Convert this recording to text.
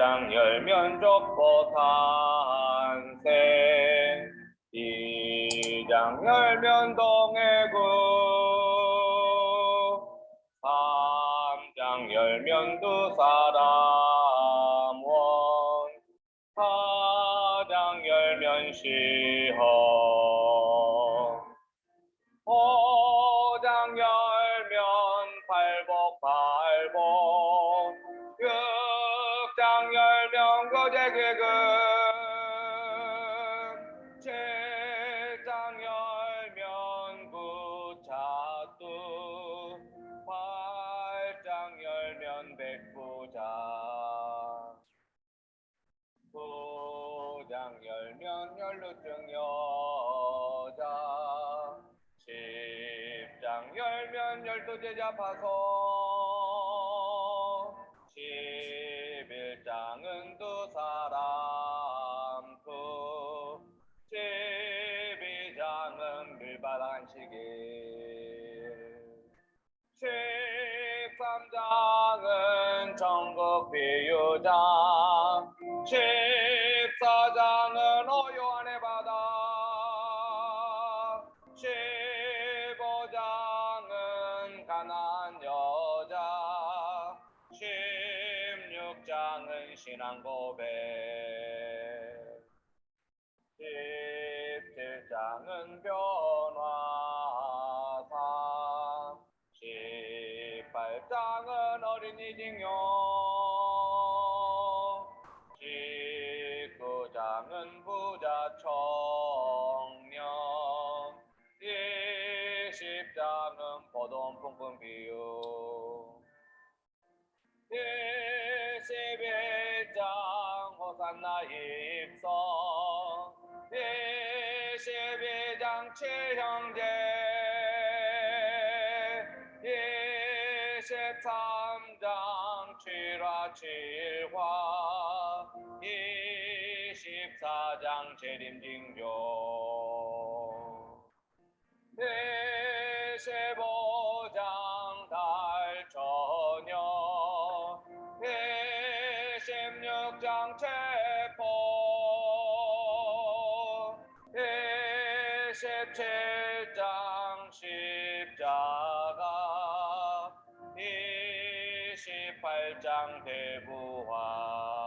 1장 열면 족보 탄생 2장 열면 동해구. 3장 열면 두 사람 원. 4장 열면 시험. 5장 열면 팔복 팔복 거제개그 7장 열면 구차뚜 8장 열면 백부자. 9장 열면 연루증 여자. 10장 열면 열두 제자 파송 12장은 밀바닥 시기 13장은 전국 비유장. 14장은 오요한의 바다. 15장은 가난 여자. 16장은 신앙 고백. 17장은 변 18장은 어린이 징용 19장은 부자 청년. 20장은 포동 풍풍 비유. 21장 호산나 입성. 22장 칠형제 23장 칠화 칠화 24장 재림징조. 25장 달처녀 26장 체포. 27장 십자가 18장 대부와